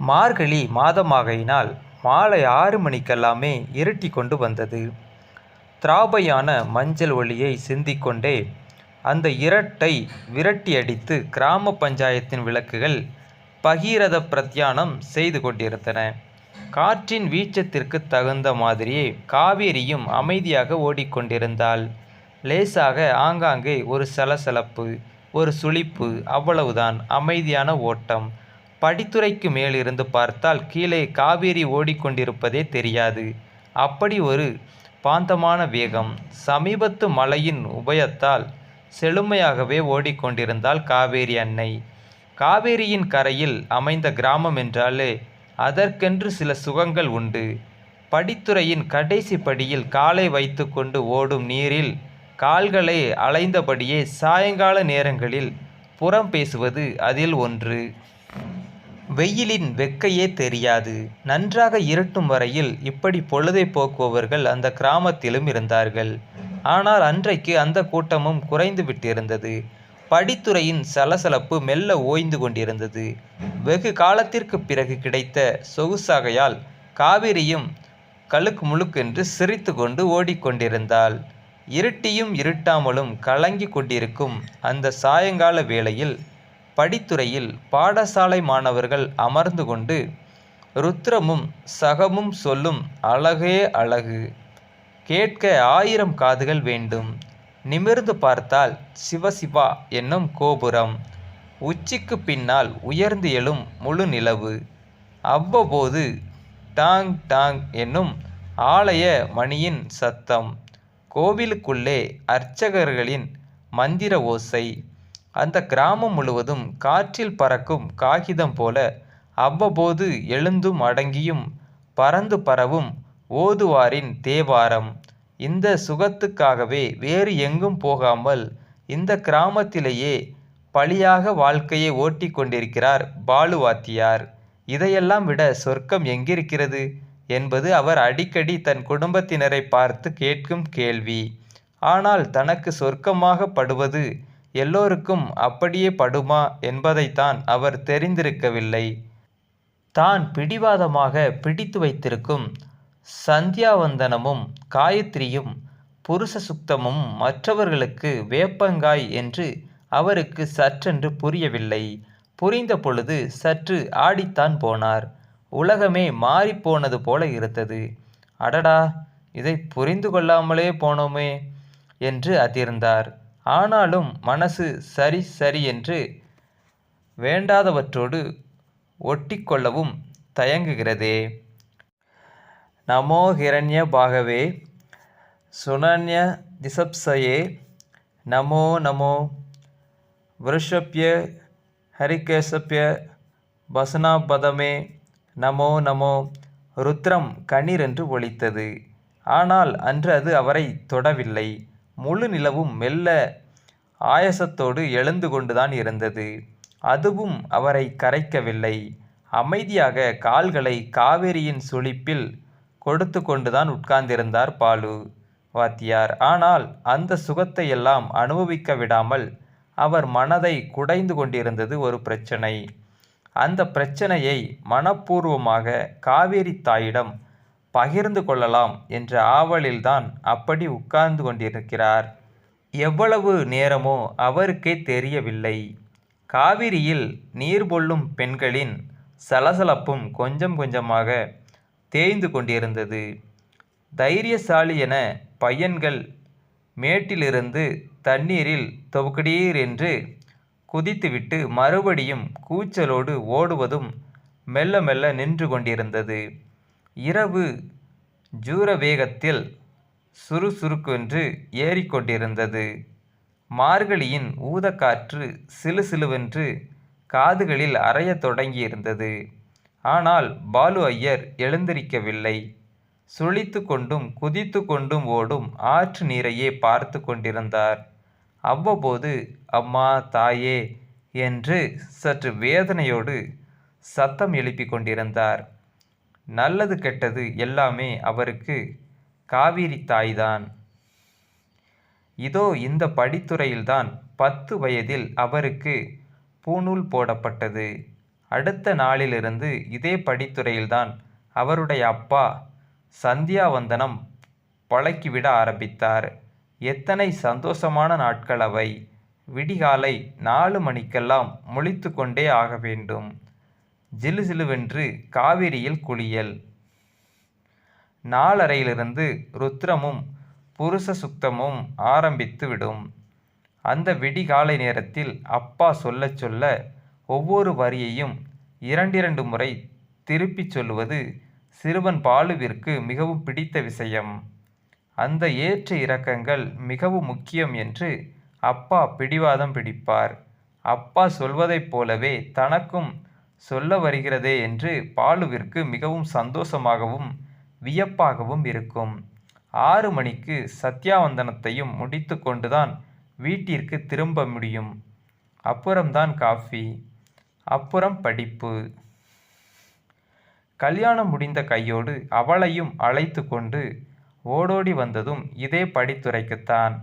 மார்கழி மாதமாகையினால் மாலை ஆறு மணிக்கெல்லாமே இருட்டி கொண்டு வந்தது. திராபையான மஞ்சள் ஒளியை சிந்திக்கொண்டே அந்த இருட்டை விரட்டியடித்து கிராம பஞ்சாயத்தின் விளக்குகள் பகீரத பிரத்தியானம் செய்து கொண்டிருந்தன. காற்றின் வீச்சத்திற்கு தகுந்த மாதிரியே காவேரியும் அமைதியாக ஓடிக்கொண்டிருந்தாள். லேசாக ஆங்காங்கே ஒரு சலசலப்பு ஒரு சுளிப்பு அவ்வளவுதான் அமைதியான ஓட்டம். படித்துறைக்கு மேலிருந்து பார்த்தால் கீழே காவேரி ஓடிக்கொண்டிருப்பதே தெரியாது. அப்படி ஒரு பாந்தமான வேகம். சமீபத்து மலையின் உபயத்தால் செழுமையாகவே ஓடிக்கொண்டிருந்தால் காவேரி அன்னை. காவேரியின் கரையில் அமைந்த கிராமம் என்றாலே அதற்கென்று சில சுகங்கள் உண்டு. படித்துறையின் கடைசி படியில் காலை வைத்துக்கொண்டு ஓடும் நீரில் கால்களை அலைந்தபடியே சாயங்கால நேரங்களில் புறம் பேசுவது அதில் ஒன்று. வெயிலின் வெக்கையே தெரியாது. நன்றாக இருட்டும் வரையில் இப்படி பொழுதைப் போக்குபவர்கள் அந்த கிராமத்திலும் இருந்தார்கள். ஆனால் அன்றைக்கு அந்த கூட்டமும் குறைந்து விட்டிருந்தது. படித்துறையின் சலசலப்பு மெல்ல ஓய்ந்து கொண்டிருந்தது. வெகு காலத்திற்குப் பிறகு கிடைத்த சொகுசாகையால் காவிரியும் கழுக்கு முழுக்கென்று சிரித்து கொண்டு ஓடிக்கொண்டிருந்தாள். இருட்டியும் இருட்டாமலும் கலங்கிக் கொண்டிருக்கும் அந்த சாயங்கால வேளையில் படித்துறையில் பாடசாலை மாணவர்கள் அமர்ந்து கொண்டு ருத்ரமும் சகமும் சொல்லும் அழகே அழகு. கேட்க ஆயிரம் காதுகள் வேண்டும். நிமிர்ந்து பார்த்தால் சிவசிவா என்னும் கோபுரம். உச்சிக்குப் பின்னால் உயர்ந்து எழும் முழு நிலவு அவ்வப்போது டாங் டாங் என்னும் ஆலய மணியின் சத்தம். கோவிலுக்குள்ளே அர்ச்சகர்களின் மந்திர ஓசை. அந்த கிராமம் முழுவதும் காற்றில் பறக்கும் காகிதம் போல அவ்வப்போது எழுந்தும் அடங்கியும் பறந்து பரவும் ஓதுவாரின் தேவாரம். இந்த சுகத்துக்காகவே வேறு எங்கும் போகாமல் இந்த கிராமத்திலேயே பழியாக வாழ்க்கையை ஓட்டிக் கொண்டிருக்கிறார் பாலு வாத்தியார். இதையெல்லாம் விட சொர்க்கம் எங்கிருக்கிறது? என்பது அவர் அடிக்கடி தன் குடும்பத்தினரைப் பார்த்து கேட்கும் கேள்வி. ஆனால் தனக்கு சொர்க்கமாகப் படுவது எல்லோருக்கும் அப்படியே படுமா என்பதைத்தான் அவர் தெரிந்திருக்கவில்லை. தான் பிடிவாதமாக பிடித்து வைத்திருக்கும் சந்தியாவந்தனமும் காயத்திரியும் புருஷ சுத்தமும் மற்றவர்களுக்கு வேப்பங்காய் என்று அவருக்கு சற்றென்று புரியவில்லை. புரிந்த பொழுது சற்று ஆடித்தான் போனார். உலகமே மாறிப் போனது போல இருந்தது. அடடா இதை புரிந்து கொள்ளாமலே போனோமே என்று அதிர்ந்தார். ஆனாலும் மனசு சரி சரி என்று வேண்டாதவற்றோடு ஒட்டிக்கொள்ளவும் தயங்குகிறதே. நமோ ஹிரண்ய பாகவே சுனந்யதிசப்சயே நமோ நமோ வ்ருஷப்ய ஹரிகேசப்ய பஸ்னாபதமே நமோ நமோ ருத்ரம் கண்ணீர் என்று ஒழித்தது ஆனால் அன்று அது அவரைத் தொடவில்லை. முழு நிலவும் மெல்ல ஆயசத்தோடு எழுந்து கொண்டுதான் இருந்தது. அதுவும் அவரை கரைக்கவில்லை. அமைதியாக கால்களை காவேரியின் சுளிப்பில் கொடுத்து கொண்டுதான் உட்கார்ந்திருந்தார் பாலு வாத்தியார். ஆனால் அந்த சுகத்தையெல்லாம் அனுபவிக்க விடாமல் அவர் மனதை குடைந்து கொண்டிருந்தது ஒரு பிரச்சினை. அந்த பிரச்சனையை மனப்பூர்வமாக காவேரி தாயிடம் பகிர்ந்து கொள்ளலாம் என்ற ஆவலில்தான் அப்படி உட்கார்ந்து கொண்டிருக்கிறார். எவ்வளவு நேரமோ அவருக்கே தெரியவில்லை. காவிரியில் நீர் பொள்ளும் பெண்களின் சலசலப்பும் கொஞ்சம் கொஞ்சமாக தேய்ந்து கொண்டிருந்தது. தைரியசாலி என பையன்கள் மேட்டிலிருந்து தண்ணீரில் தொகுடீர் என்று குதித்துவிட்டு மறுபடியும் கூச்சலோடு ஓடுவதும் மெல்ல மெல்ல நின்று கொண்டிருந்தது. இரவு ஜூரவேகத்தில் சுறுசுறுக்கென்று ஏறிக்கொண்டிருந்தது. மார்கழியின் ஊதக்காற்று சிலுசிலுவென்று காதுகளில் அறையத் தொடங்கியிருந்தது. ஆனால் பாலு ஐயர் எழுந்திருக்கவில்லை. சுழித்து கொண்டும் குதித்து கொண்டும் ஓடும் ஆற்று நீரையே பார்த்து கொண்டிருந்தார். அவ்வப்போது அம்மா தாயே என்று சற்று வேதனையோடு சத்தம் எழுப்பிக் கொண்டிருந்தார். நல்லது கெட்டது எல்லாமே அவருக்கு காவிரி தாய்தான். இதோ இந்த படித்துறையில்தான் பத்து வயதில் அவருக்கு பூணூல் போடப்பட்டது. அடுத்த நாளிலிருந்து இதே படித்துறையில்தான் அவருடைய அப்பா சந்தியாவந்தனம் பழக்கிவிட ஆரம்பித்தார். எத்தனை சந்தோஷமான நாட்கள் அவை. விடிகாலை நாலு மணிக்கெல்லாம் முழித்து கொண்டே ஆக வேண்டும். ஜிலுஜிலுவென்று காவிரியில் குளியல். நாளறையிலிருந்து ருத்ரமும் புருஷ சுத்தமும் ஆரம்பித்து விடும். அந்த விடிகாலை நேரத்தில் அப்பா சொல்லச் சொல்ல ஒவ்வொரு வரியையும் இரண்டிரண்டு முறை திருப்பிச் சொல்லுவது சிறுவன் பாலுவிற்கு மிகவும் பிடித்த விஷயம். அந்த ஏற்ற இறக்கங்கள் மிகவும் முக்கியம் என்று அப்பா பிடிவாதம் பிடிப்பார். அப்பா சொல்வதைப் போலவே தனக்கும் சொல்ல வருகிறதே என்று பாலுவிற்கு மிகவும் சந்தோஷமாகவும் வியப்பாகவும் இருக்கும். ஆறு மணிக்கு சத்யாவந்தனத்தையும் முடித்து கொண்டுதான் வீட்டிற்கு திரும்ப முடியும். அப்புறம்தான் காஃபி. அப்புறம் படிப்பு. கல்யாணம் முடிந்த கையோடு அவளையும் அழைத்து கொண்டு ஓடோடி வந்ததும் இதே படித்துறைக்குத்தான்.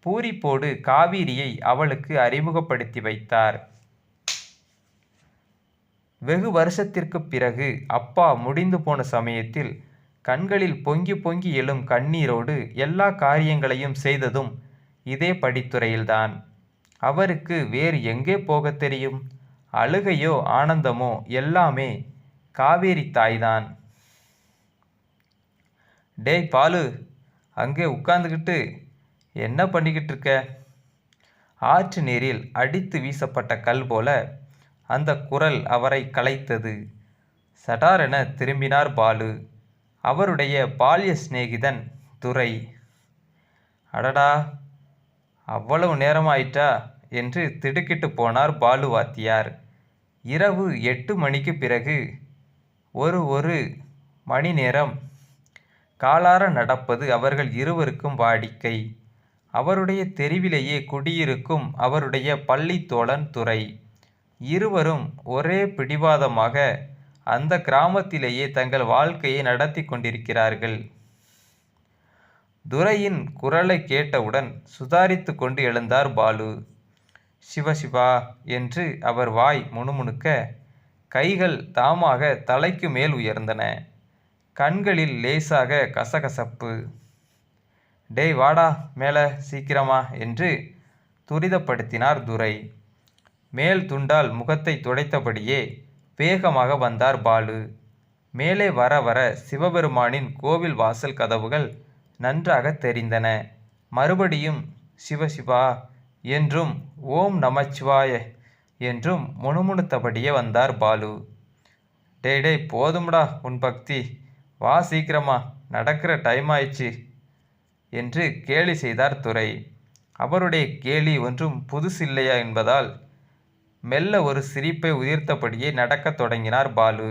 பூரிப்போடு காவிரியை அவளுக்கு அறிமுகப்படுத்தி வைத்தார். வெகு வருஷத்திற்குப் பிறகு அப்பா முடிந்து போன சமயத்தில் கண்களில் பொங்கி பொங்கி எழும் கண்ணீரோடு எல்லா காரியங்களையும் செய்ததும் இதே படித்துறையில்தான். அவருக்கு வேறு எங்கே போகத் தெரியும்? அழுகையோ ஆனந்தமோ எல்லாமே காவேரி தாய்தான் டேய் பாலு அங்கே உட்காந்துக்கிட்டு என்ன பண்ணிக்கிட்டிருக்க? ஆற்று நீரில் அடித்து வீசப்பட்ட கல் போல அந்த குரல் அவரை கலைத்தது. சடாரென திரும்பினார் பாலு. அவருடைய பால்ய சிநேகிதன் துரை. அடடா அவ்வளவு நேரமாயிற்றா என்று திடுக்கிட்டு போனார் பாலு வாத்தியார். இரவு எட்டு மணிக்குப் பிறகு ஒரு ஒரு மணி நேரம் காலார நடப்பது அவர்கள் இருவருக்கும் வாடிக்கை. அவருடைய தெருவிலேயே குடியிருக்கும் அவருடைய பள்ளி தோழன் துறை இருவரும் ஒரே பிடிவாதமாக அந்த கிராமத்திலேயே தங்கள் வாழ்க்கையை நடத்திக் கொண்டிருக்கிறார்கள். துரையின் குரலைக் கேட்டவுடன் சுதாரித்து கொண்டு எழுந்தார் பாலு. சிவ சிவா என்று அவர் வாய் முணுமுணுக்க, கைகள் தாமாக தலைக்கு மேல் உயர்ந்தன. கண்களில் லேசாக கசகசப்பு. டேய் வாடா மேலே சீக்கிரமா என்று துரிதப்படுத்தினார் துரை. மேல் துண்டால் முகத்தை துடைத்தபடியே வேகமாக வந்தார் பாலு. மேலே வர வர சிவபெருமானின் கோவில் வாசல் கதவுகள் நன்றாகத் தெரிந்தன. மறுபடியும் சிவ சிவா என்றும் ஓம் நமச்சிவாய என்றும் முணுமுணுத்தபடியே வந்தார் பாலு. டே டே போதும்டா உன் பக்தி. வா சீக்கிரமா நடக்கிற டைம் ஆயிடுச்சு என்று கேலி செய்தார் துரை. அவருடைய கேலி ஒன்றும் புதுசில்லையா என்பதால் மெல்ல ஒரு சிரிப்பை உதிர்த்தபடியே நடக்கத் தொடங்கினார் பாலு.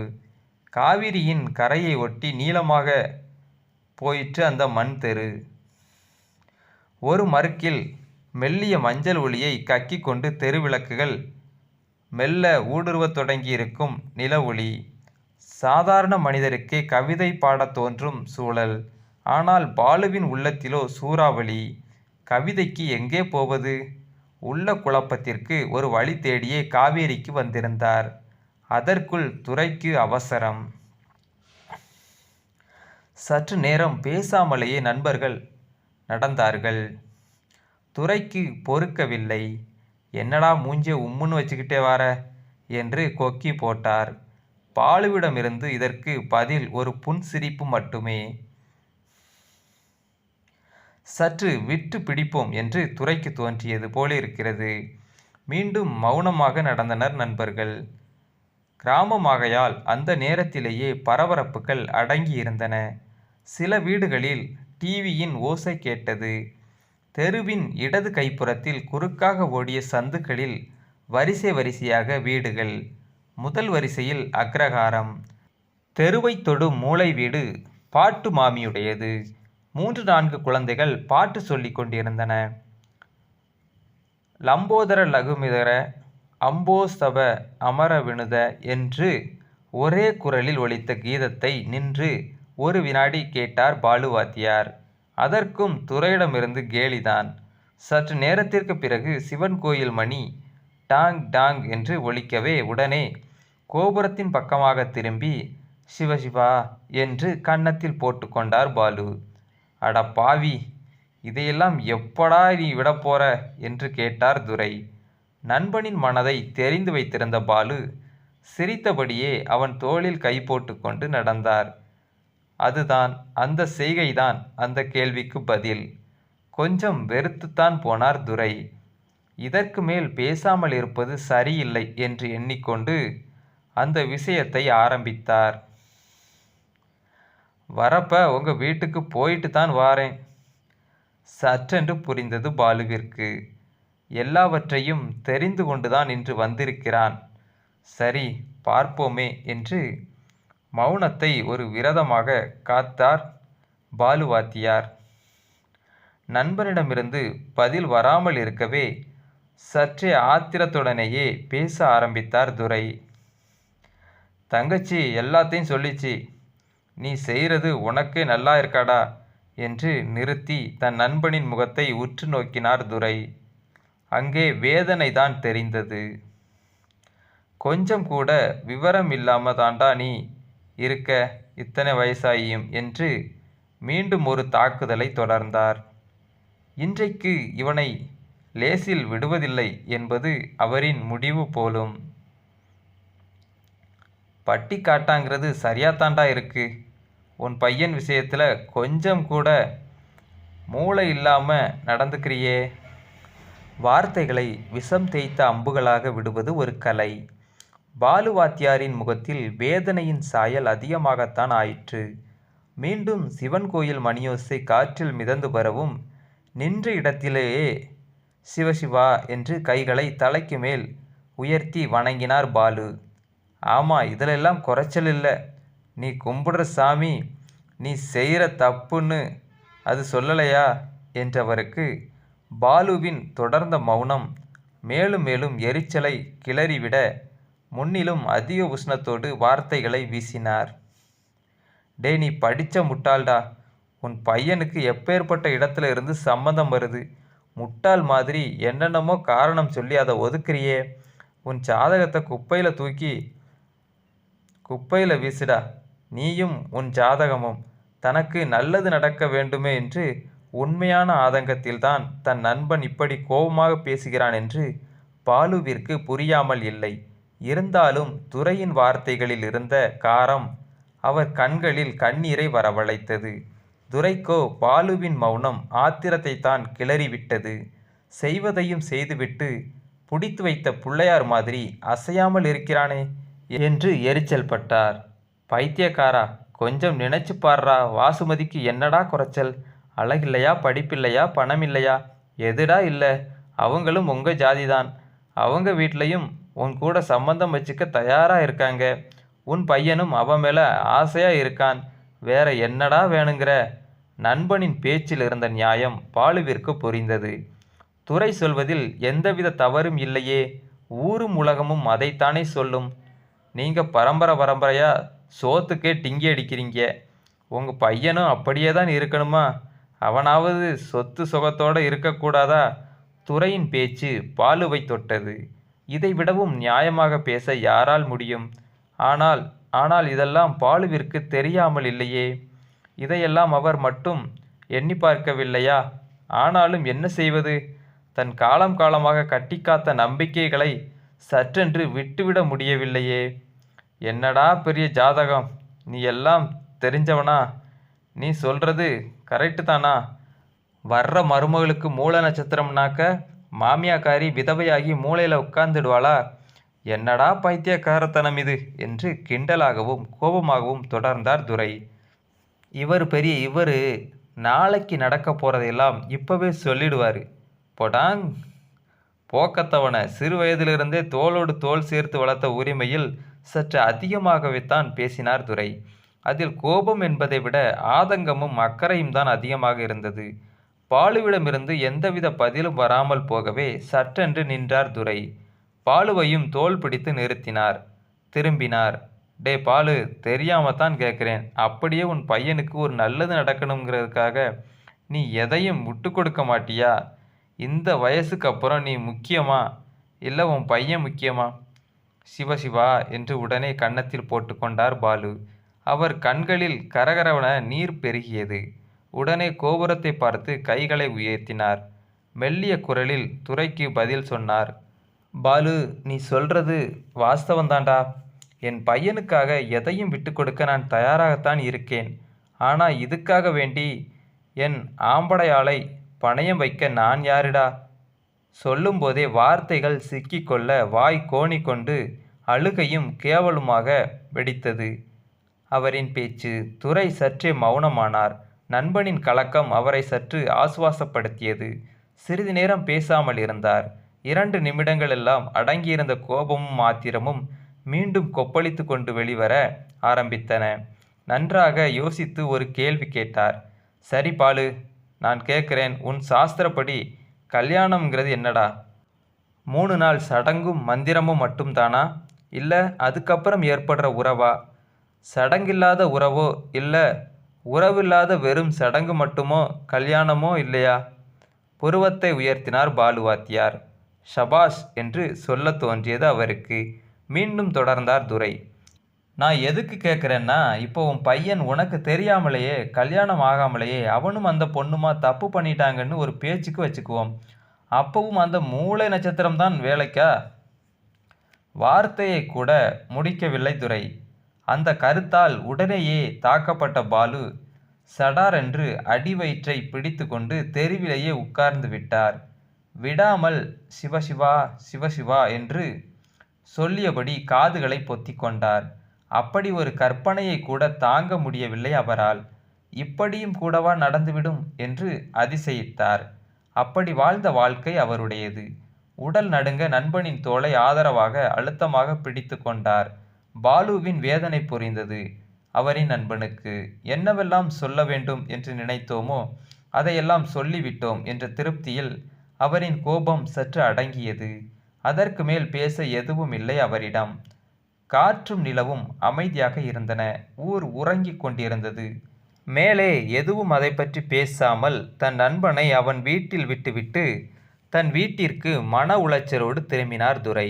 காவிரியின் கரையை ஒட்டி நீளமாக போயிற்று அந்த மண் தெரு. ஒரு மறுக்கில் மெல்லிய மஞ்சள் ஒளியைக் கக்கிக் கொண்டு தெரு விளக்குகள் மெல்ல ஊடுருவத் தொடங்கியிருக்கும் நில ஒளி. சாதாரண மனிதருக்கே கவிதை பாடத் தோன்றும் சூழல். ஆனால் பாலுவின் உள்ளத்திலோ சூறாவளி. கவிதைக்கு எங்கே போவது? உள்ள குழப்பத்திற்கு ஒரு வழி தேடியே காவேரிக்கு வந்திருந்தார். அதற்குள் துறைக்கு அவசரம். சற்று நேரம் பேசாமலேயே நண்பர்கள் நடந்தார்கள். துறைக்கு பொறுக்கவில்லை. என்னடா மூஞ்சிய உம்முன்னு வச்சுக்கிட்டே வார என்று கொக்கி போட்டார். பாலுவிடமிருந்து இதற்கு பதில் ஒரு புன்சிரிப்பு மட்டுமே. சற்று விட்டு பிடிப்போம் என்று துறைக்கு தோன்றியது போலிருக்கிறது. மீண்டும் மௌனமாக நடந்தனர் நண்பர்கள். கிராமமாகையால் அந்த நேரத்திலேயே பரபரப்புகள் அடங்கியிருந்தன. சில வீடுகளில் டிவியின் ஓசை கேட்டது. தெருவின் இடது கைப்புறத்தில் குறுக்காக ஓடிய சந்துக்களில் வரிசை வரிசையாக வீடுகள். முதல் வரிசையில் அக்ரஹாரம். தெருவைத் தொடும் மூலை வீடு பாட்டு மாமியுடையது. மூன்று நான்கு குழந்தைகள் பாட்டு சொல்லி கொண்டிருந்தன. லம்போதர லகுமிதர அம்போஸ்தப அமர வினுத என்று ஒரே குரலில் ஒலித்த கீதத்தை நின்று ஒரு வினாடி கேட்டார் பாலு வாத்தியார். அதற்கும் துறையிடமிருந்து கேலிதான். சற்று நேரத்திற்குப் பிறகு சிவன் கோயில் மணி டாங் டாங் என்று ஒலிக்கவே உடனே கோபுரத்தின் பக்கமாக திரும்பி சிவசிவா என்று கன்னத்தில் போட்டுக்கொண்டார் பாலு அட பாவி இதையெல்லாம் எப்படா நீ விடப் போற? என்று கேட்டார் துரை. நண்பனின் மனதை தெரிந்து வைத்திருந்த பாலு சிரித்தபடியே அவன் தோளில் கை போட்டுக்கொண்டு நடந்தார். அதுதான் அந்த செய்கைதான் அந்த கேள்விக்கு பதில். கொஞ்சம் வெறுத்துத்தான் போனார் துரை. இதற்கு மேல் பேசாமல் இருப்பது சரியில்லை என்று எண்ணிக்கொண்டு அந்த விஷயத்தை ஆரம்பித்தார். வரப்ப உங்கள் வீட்டுக்கு போயிட்டு தான் வாரேன். சற்றென்று புரிந்தது பாலுவிற்கு. எல்லாவற்றையும் தெரிந்து கொண்டுதான் இன்று வந்திருக்கிறான். சரி பார்ப்போமே என்று மௌனத்தை ஒரு விரதமாக காத்தார் பாலுவாத்தியார். நண்பனிடமிருந்து பதில் வராமல் இருக்கவே சற்றே ஆத்திரத்துடனேயே பேச ஆரம்பித்தார் துரை. தங்கச்சி எல்லாத்தையும் சொல்லிச்சு. நீ செய்கிறது உனக்கே நல்லா இருக்காடா? என்று நிறுத்தி தன் நண்பனின் முகத்தை உற்று நோக்கினார் துரை. அங்கே வேதனை தான் தெரிந்தது. கொஞ்சம் கூட விவரம் இல்லாம தாண்டா நீ இருக்க இத்தனை வயசாகியும் என்று மீண்டும் ஒரு தாக்குதலை தொடர்ந்தார். இன்றைக்கு இவனை லேசில் விடுவதில்லை என்பது அவரின் முடிவு போலும். பட்டி காட்டாங்கிறது சரியாத்தாண்டா இருக்கு. உன் பையன் விஷயத்தில் கொஞ்சம் கூட மூளை இல்லாமல் நடந்துக்கிறியே. வார்த்தைகளை விஷம் தேய்த்த அம்புகளாக விடுவது ஒரு கலை. பாலுவாத்தியாரின் முகத்தில் வேதனையின் சாயல் அதிகமாகத்தான் ஆயிற்று. மீண்டும் சிவன் கோயில் மணியோசை காற்றில் மிதந்து வரவும் நின்ற இடத்திலேயே சிவசிவா என்று கைகளை தலைக்கு மேல் உயர்த்தி வணங்கினார் பாலு. ஆமாம் இதிலெல்லாம் குறைச்சல் இல்லை. நீ கும்பிடுற சாமி நீ செய்கிற தப்புன்னு அது சொல்லலையா? என்றவருக்கு பாலுவின் தொடர்ந்த மௌனம் மேலும் மேலும் எரிச்சலை கிளறிவிட முன்னிலும் அதிக உஷ்ணத்தோடு வார்த்தைகளை வீசினார். டே நீ படித்த முட்டாள்டா. உன் பையனுக்கு எப்பேற்பட்ட இடத்துல இருந்து சம்மந்தம் வருது? முட்டாள் மாதிரி என்னென்னமோ காரணம் சொல்லி அதை ஒதுக்குறியே. உன் ஜாதகத்தை குப்பையில் தூக்கி குப்பையில் வீசுடா. நீயும் உன் ஜாதகமும் தனக்கு நல்லது நடக்க வேண்டுமே என்று உண்மையான ஆதங்கத்தில்தான் தன் நண்பன் இப்படி கோபமாக பேசுகிறான் என்று பாலுவிற்கு புரியாமல் இல்லை. இருந்தாலும் துறையின் வார்த்தைகளில் இருந்த காரம் அவர் கண்களில் கண்ணீரை வரவழைத்தது. துரைக்கோ பாலுவின் மௌனம் ஆத்திரத்தை தான் கிளறிவிட்டது. செய்வதையும் செய்துவிட்டு பிடித்து வைத்த பிள்ளையார் மாதிரி அசையாமல் இருக்கிறானே. என்று எரிச்சல் பட்டார். பைத்தியக்காரா கொஞ்சம் நினைச்சு பாடுறா வாசுமதிக்கு என்னடா குறைச்சல்? அழகில்லையா படிப்பில்லையா பணம் இல்லையா எதுடா இல்லை அவங்களும் உங்கள் ஜாதி தான் அவங்க வீட்லேயும் உன் கூட சம்மந்தம் வச்சுக்க தயாராக இருக்காங்க. உன் பையனும் அவன் மேலே ஆசையாக இருக்கான். வேற என்னடா வேணுங்கிற? நண்பனின் பேச்சில் இருந்த நியாயம் பாலுவிற்கு புரிந்தது. துறை சொல்வதில் எந்தவித தவறும் இல்லையே. ஊரும் உலகமும் அதைத்தானே சொல்லும். நீங்கள் பரம்பரை பரம்பரையாக சோத்துக்கே டிங்கி அடிக்கிறீங்க. உங்கள் பையனும் அப்படியே தான் இருக்கணுமா? அவனாவது சொத்து சுகத்தோடு இருக்கக்கூடாதா? துறையின் பேச்சு பாலுவை தொட்டது. இதை விடவும் நியாயமாக பேச யாரால் முடியும்? ஆனால் ஆனால் இதெல்லாம் பாலுவிற்கு தெரியாமல் இல்லையே. இதையெல்லாம் அவர் மட்டும் எண்ணி பார்க்கவில்லையா? ஆனாலும் என்ன செய்வது? தன் காலம் காலமாக கட்டிக்காத்த நம்பிக்கைகளை சற்றென்று விட்டுவிட முடியவில்லையே. என்னடா பெரிய ஜாதகம்? நீ எல்லாம் தெரிஞ்சவனா? நீ சொல்கிறது கரெக்டு தானா? வர்ற மருமகளுக்கு மூல நட்சத்திரம்னாக்க மாமியாக்காரி விதவையாகி மூளையில் உட்கார்ந்துடுவாளா? என்னடா பைத்தியக்காரத்தனம் இது? என்று கிண்டலாகவும் கோபமாகவும் தொடர்ந்தார் துரை. இவர் பெரிய இவர். நாளைக்கு நடக்க போகிறதையெல்லாம் இப்போவே சொல்லிடுவார். பொடாங். போக்கத்தவனை சிறு வயதிலிருந்தே தோளோடு தோல் சேர்த்து வளர்த்த உரிமையில் சற்று அதிகமாகவே தான் பேசினார் துரை. அதில் கோபம் என்பதை விட ஆதங்கமும் அக்கறையும் தான் அதிகமாக இருந்தது. பாலுவிடமிருந்து எந்தவித பதிலும் வராமல் போகவே சற்றென்று நின்றார் துரை. பாலுவையும் தோல் பிடித்து நிறுத்தினார். திரும்பினார். டே பாலு தெரியாம தான் கேட்குறேன். அப்படியே உன் பையனுக்கு ஒரு நல்லது நடக்கணுங்கிறதுக்காக நீ எதையும் விட்டு கொடுக்க மாட்டியா? இந்த வயசுக்கு அப்புறம் நீ முக்கியமா? இல்லை உன் பையன் முக்கியமா? சிவசிவா என்று உடனே கன்னத்தில் போட்டுக்கொண்டார் பாலு. அவர் கண்களில் கரகரவன நீர் பெருகியது. உடனே கோபுரத்தை பார்த்து கைகளை உயர்த்தினார். மெல்லிய குரலில் துறைக்கு பதில் சொன்னார். பாலு நீ சொல்றது வாஸ்தவந்தாண்டா என் பையனுக்காக எதையும் விட்டு கொடுக்க நான் தயாராகத்தான் இருக்கேன். ஆனால் இதுக்காக வேண்டி என் ஆம்படையாளை பணயம் வைக்க நான் யாருடா? சொல்லும்போதே வார்த்தைகள் சிக்கிக்கொள்ள வாய் கோணிக்கொண்டு அழுகையும் கேவலுமாக வெடித்தது. அவரின் பேச்சு துறை சற்றே மௌனமானார். நண்பனின் கலக்கம் அவரை சற்று ஆசுவாசப்படுத்தியது. சிறிது நேரம் பேசாமல் இருந்தார். இரண்டு நிமிடங்களெல்லாம் அடங்கியிருந்த கோபமும் ஆத்திரமும் மீண்டும் கொப்பளித்து கொண்டு வெளிவர ஆரம்பித்தன. நன்றாக யோசித்து ஒரு கேள்வி கேட்டார். சரி பாலு நான் கேட்குறேன் உன் சாஸ்திரப்படி கல்யாணம்ங்கிறது என்னடா? மூணு நாள் சடங்கும் மந்திரமும் மட்டும்தானா? இல்லை அதுக்கப்புறம் ஏற்படுற உறவா? சடங்கில்லாத உறவோ இல்லை உறவில்லாத வெறும் சடங்கு மட்டுமோ கல்யாணமோ இல்லையா? புருவத்தை உயர்த்தினார் பாலுவாத்தியார். ஷபாஷ் என்று சொல்லத் தோன்றியது அவருக்கு. மீண்டும் தொடர்ந்தார் துரை. நான் எதுக்கு கேட்குறேன்னா இப்போ உன் பையன் உனக்கு தெரியாமலேயே கல்யாணம் ஆகாமலேயே அவனும் அந்த பொண்ணுமா தப்பு பண்ணிட்டாங்கன்னு ஒரு பேச்சுக்கு வச்சுக்குவோம். அப்பவும் அந்த மூளை நட்சத்திரம் தான் வேலைக்கா? வார்த்தையை கூட முடிக்கவில்லை துரை. அந்த கருத்தால் உடனேயே தாக்கப்பட்ட பாலு சடார் என்று அடிவயிற்றை பிடித்து கொண்டு தெருவிலேயே உட்கார்ந்து விட்டார். விடாமல் சிவசிவா சிவசிவா என்று சொல்லியபடி காதுகளை பொத்தி கொண்டார். அப்படி ஒரு கற்பனையை கூட தாங்க முடியவில்லை அவரால். இப்படியும் கூடவா நடந்துவிடும்? என்று அதிசயித்தார். அப்படி வாழ்ந்த வாழ்க்கை அவருடையது. உடல் நடுங்க நண்பனின் தோளை ஆதரவாக அழுத்தமாக பிடித்து கொண்டார். பாலுவின் வேதனை புரிந்தது. அவரின் நண்பனுக்கு என்னவெல்லாம் சொல்ல வேண்டும் என்று நினைத்தோமோ அதையெல்லாம் சொல்லிவிட்டோம் என்ற திருப்தியில் அவரின் கோபம் சற்று அடங்கியது. அதற்கு மேல் பேச எதுவும் இல்லை அவரிடம். காற்றும் நிலவும் அமைதியாக இருந்தன. ஊர் உறங்கிக் கொண்டிருந்தது. மேலே எதுவும் அதை பற்றி பேசாமல் தன் நண்பனை அவன் வீட்டில் விட்டுவிட்டு தன் வீட்டிற்கு மன உளைச்சலோடு திரும்பினார் துரை.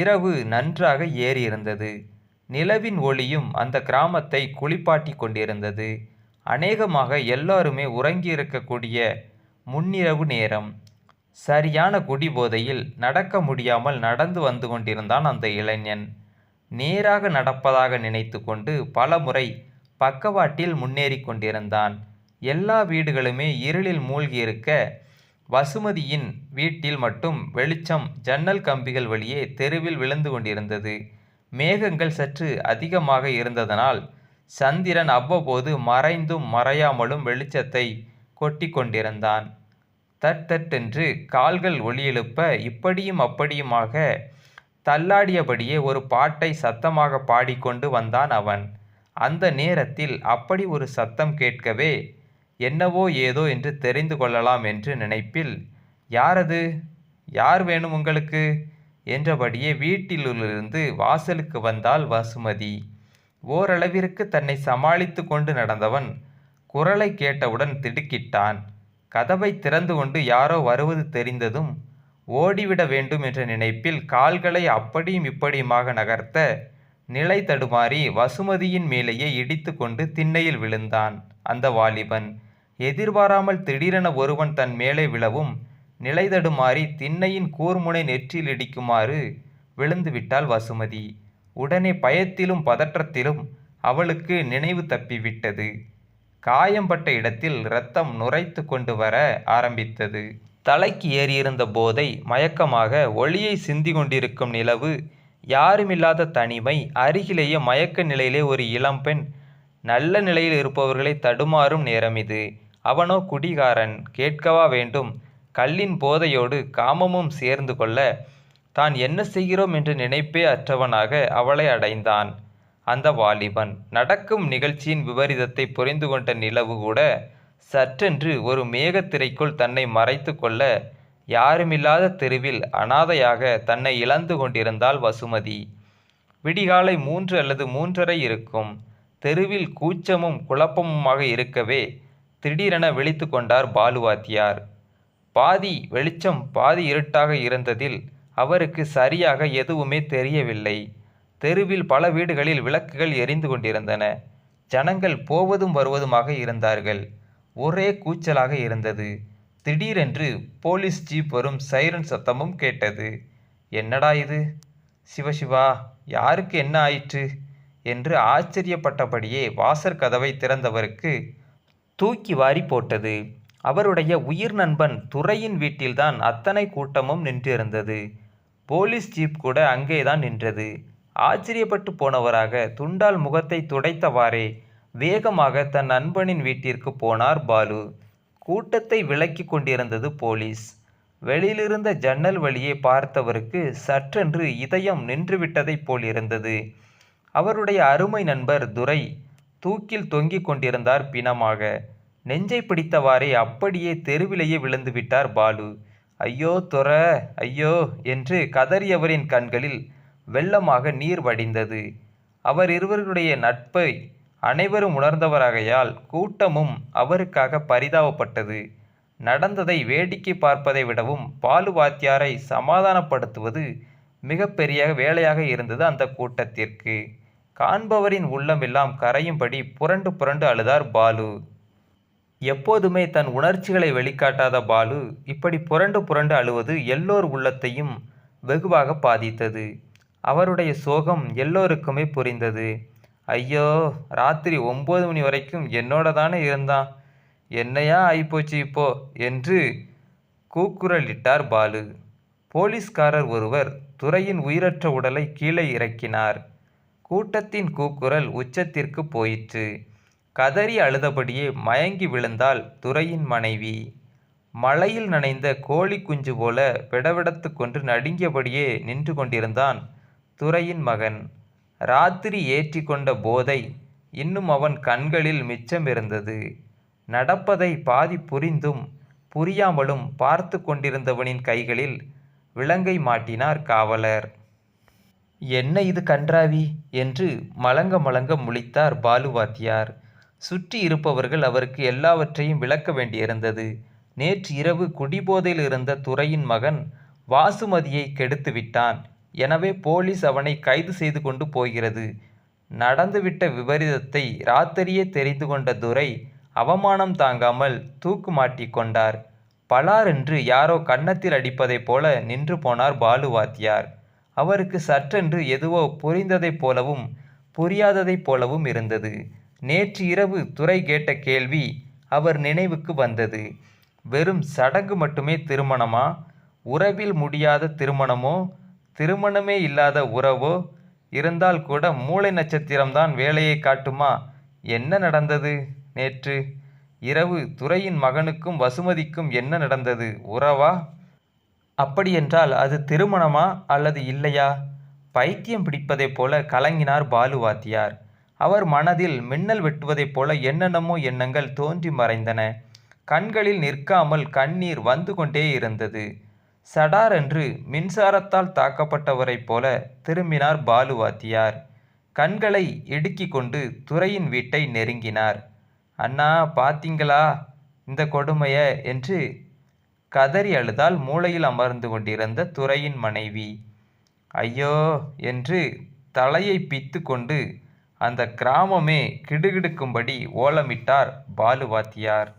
இரவு நன்றாக ஏறியிருந்தது. நிலவின் ஒளியும் அந்த கிராமத்தை குளிப்பாட்டி கொண்டிருந்தது. அநேகமாக எல்லாருமே உறங்கியிருக்கக்கூடிய முன்னிரவு நேரம். சரியான குடிபோதையில் நடக்க முடியாமல் நடந்து வந்து கொண்டிருந்தான் அந்த இளைஞன். நேராக நடப்பதாக நினைத்து கொண்டு பலமுறை பக்கவாட்டில் முன்னேறி கொண்டிருந்தான். எல்லா வீடுகளுமே இருளில் மூழ்கியிருக்க வசுமதியின் வீட்டில் மட்டும் வெளிச்சம் ஜன்னல் கம்பிகள் வழியே தெருவில் விழுந்து கொண்டிருந்தது. மேகங்கள் சற்று அதிகமாக இருந்ததனால் சந்திரன் அவ்வப்போது மறைந்தும் மறையாமலும் வெளிச்சத்தை கொட்டி கொண்டிருந்தான். தட்டென்று கால்கள் ஒளியெழுப்ப இப்படியும் அப்படியுமாக தள்ளாடியபடியே ஒரு பாட்டை சத்தமாக பாடிக்கொண்டு வந்தான் அவன். அந்த நேரத்தில் அப்படி ஒரு சத்தம் கேட்கவே என்னவோ ஏதோ என்று தெரிந்து கொள்ளலாம் என்று நினைப்பில் யாரது? யார் வேணும் உங்களுக்கு என்றபடியே வீட்டிலிருந்து வாசலுக்கு வந்தாள் வசுமதி. ஓரளவிற்கு தன்னை சமாளித்து கொண்டு நடந்தவன் குரலை கேட்டவுடன் திடுக்கிட்டான். கதவை திறந்து கொண்டு யாரோ வருவது தெரிந்ததும் ஓடிவிட வேண்டும் என்ற நினைப்பில் கால்களை அப்படியும் இப்படியுமாக நகர்த்த நிலை தடுமாறி வசுமதியின் மேலேயே இடித்து கொண்டு திண்ணையில் விழுந்தான் அந்த வாலிபன். எதிர்பாராமல் திடீரென ஒருவன் தன் மேலே விழவும் நிலை தடுமாறி திண்ணையின் கூர்முனை நெற்றில் இடிக்குமாறு விழுந்துவிட்டாள் வசுமதி. உடனே பயத்திலும் பதற்றத்திலும் அவளுக்கு நினைவு தப்பிவிட்டது. காயம்பட்ட இடத்தில் இரத்தம் நுரைத்து கொண்டு வர ஆரம்பித்தது. தலைக்கு ஏறியிருந்த போதை மயக்கமாக ஒளியை சிந்தி கொண்டிருக்கும் நிலவு யாருமில்லாத தனிமை அருகிலேயே மயக்க நிலையிலே ஒரு இளம்பெண் நல்ல நிலையில் இருப்பவர்களை தடுமாறும் நேரம் இது. அவனோ குடிகாரன் கேட்கவா வேண்டும். கல்லின் போதையோடு காமமும் சேர்ந்து கொள்ள தான் என்ன செய்கிறோம்? என்ற நினைப்பே அற்றவனாக அவளை அடைந்தான். அந்த வாலிபன் நடக்கும் நிகழ்ச்சியின் விபரீதத்தை புரிந்து கொண்ட நிலவு கூட சற்றென்று ஒரு மேகத்திரைக்குள் தன்னை மறைத்து கொள்ள யாருமில்லாத தெருவில் அனாதையாக தன்னை இழந்து கொண்டிருந்தாள் வசுமதி. விடிகாலை மூன்று அல்லது மூன்றரை இருக்கும். தெருவில் கூச்சமும் குழப்பமுமாக இருக்கவே திடீரென விழித்து கொண்டார் பாலுவாத்தியார். பாதி வெளிச்சம் பாதி இருட்டாக இருந்ததில் அவருக்கு சரியாக எதுவுமே தெரியவில்லை. தெருவில் பல வீடுகளில் விளக்குகள் எரிந்து கொண்டிருந்தன. ஜனங்கள் போவதும் வருவதுமாக இருந்தார்கள். ஒரே கூச்சலாக இருந்தது. திடீரென்று போலீஸ் ஜீப் வரும் சைரன் சத்தமும் கேட்டது. என்னடா இது? சிவசிவா யாருக்கு என்ன ஆயிற்று? என்று ஆச்சரியப்பட்டபடியே வாசற் கதவை திறந்தவருக்கு தூக்கி வாரி போட்டது. அவருடைய உயிர் நண்பன் துறையின் வீட்டில்தான் அத்தனை கூட்டமும் நின்றிருந்தது. போலீஸ் ஜீப் கூட அங்கேதான் நின்றது. ஆச்சரியப்பட்டு போனவராக துண்டால் முகத்தை துடைத்தவாறே வேகமாக தன் நண்பனின் வீட்டிற்கு போனார் பாலு. கூட்டத்தை விலக்கி கொண்டிருந்தது போலீஸ். வெளியிலிருந்த ஜன்னல் வழியை பார்த்தவருக்கு சற்றென்று இதயம் நின்றுவிட்டதைப் போல் இருந்தது அவருடைய அருமை நண்பர் துரை தூக்கில் தொங்கிக் கொண்டிருந்தார் பிணமாக. நெஞ்சை பிடித்தவாறே அப்படியே தெருவிலேயே விழுந்துவிட்டார் பாலு. ஐயோ துர ஐயோ என்று கதறியவரின் கண்களில் வெள்ளமாக நீர் வடிந்தது. அவர் இருவருடைய நட்பை அனைவரும் உணர்ந்தவராகையால் கூட்டமும் அவருக்காக பரிதாபப்பட்டது. நடந்ததை வேடிக்கை பார்ப்பதை விடவும் பாலு வாத்தியாரை சமாதானப்படுத்துவது மிகப்பெரிய வேலையாக இருந்தது அந்த கூட்டத்திற்கு. காண்பவரின் உள்ளமெல்லாம் கரையும்படி புரண்டு புரண்டு அழுதார் பாலு. எப்போதுமே தன் உணர்ச்சிகளை வெளிக்காட்டாத பாலு இப்படி புரண்டு புரண்டு அழுவது எல்லோர் உள்ளத்தையும் வெகுவாக பாதித்தது. அவருடைய சோகம் எல்லோருக்குமே புரிந்தது. ஐயோ ராத்திரி ஒம்பது மணி வரைக்கும் என்னோட தானே இருந்தான். என்னையா ஆயிப்போச்சு இப்போ? என்று கூக்குரலிட்டார் பாலு. போலீஸ்காரர் ஒருவர் துறையின் உயிரற்ற உடலை கீழே இறக்கினார். கூட்டத்தின் கூக்குரல் உச்சத்திற்கு போயிற்று. கதறி அழுதபடியே மயங்கி விழுந்தாள் துறையின் மனைவி. மழையில் நனைந்த கோழி குஞ்சு போல விடவிடத்து கொண்டு நடுங்கியபடியே நின்று கொண்டிருந்தான் துறையின் மகன். ராத்திரி ஏற்றி கொண்ட போதை இன்னும் அவன் கண்களில் மிச்சமிருந்தது. நடப்பதை பாதி புரிந்தும் புரியாமலும் பார்த்து கொண்டிருந்தவனின் கைகளில் விலங்கை மாட்டினார் காவலர். என்ன இது கன்றாவி என்று மலங்க மலங்க முழித்தார் பாலுவாத்தியார். சுற்றி இருப்பவர்கள் அவருக்கு எல்லாவற்றையும் விளக்க வேண்டியிருந்தது. நேற்று இரவு குடிபோதையில் இருந்த துறையின் மகன் வாசுமதியை கெடுத்து விட்டான் எனவே போலீஸ் அவனை கைது செய்து கொண்டு போகிறது. நடந்துவிட்ட விபரீதத்தை ராத்திரியே தெரிந்து கொண்ட துரை அவமானம் தாங்காமல் தூக்கு மாட்டிக்கொண்டார் பலார் என்று யாரோ கன்னத்தில் அடிப்பதைப் போல நின்று போனார் பாலு வாத்தியார். அவருக்கு சற்றென்று எதுவோ புரிந்ததைப் போலவும் புரியாததைப் போலவும் இருந்தது. நேற்று இரவு துறை கேட்ட கேள்வி அவர் நினைவுக்கு வந்தது. வெறும் சடங்கு மட்டுமே திருமணமா? உறவில் முடியாத திருமணமோ? திருமணமே இல்லாத உறவோ இருந்தால் கூட மூளை நட்சத்திரம்தான் வேலையை காட்டுமா? என்ன நடந்தது நேற்று? இரவு துறையின் மகனுக்கும் வசுமதிக்கும் என்ன நடந்தது? உறவா? அப்படியென்றால் அது திருமணமா அல்லது இல்லையா? பைத்தியம் பிடிப்பதைப் போல கலங்கினார் பாலு வாத்தியார் அவர் மனதில் மின்னல் வெட்டுவதைப் போல என்னென்னமோ எண்ணங்கள் தோன்றி மறைந்தன. கண்களில் நிற்காமல் கண்ணீர் வந்து கொண்டே இருந்தது. சடார் என்று மின்சாரத்தால் தாக்கப்பட்டவரைப் போல திரும்பினார் பாலு வாத்தியார் கண்களை இடுக்கிக் கொண்டு துறையின் வீட்டை நெருங்கினார். அண்ணா பாத்தீங்களா? இந்த கொடுமைய என்று கதறி அழுதால் மூலையில் அமர்ந்து கொண்டிருந்த துறையின் மனைவி. ஐயோ என்று தலையை பித்து கொண்டு அந்த கிராமமே கிடுகிடுக்கும்படி ஓலமிட்டார் பாலு வாத்தியார்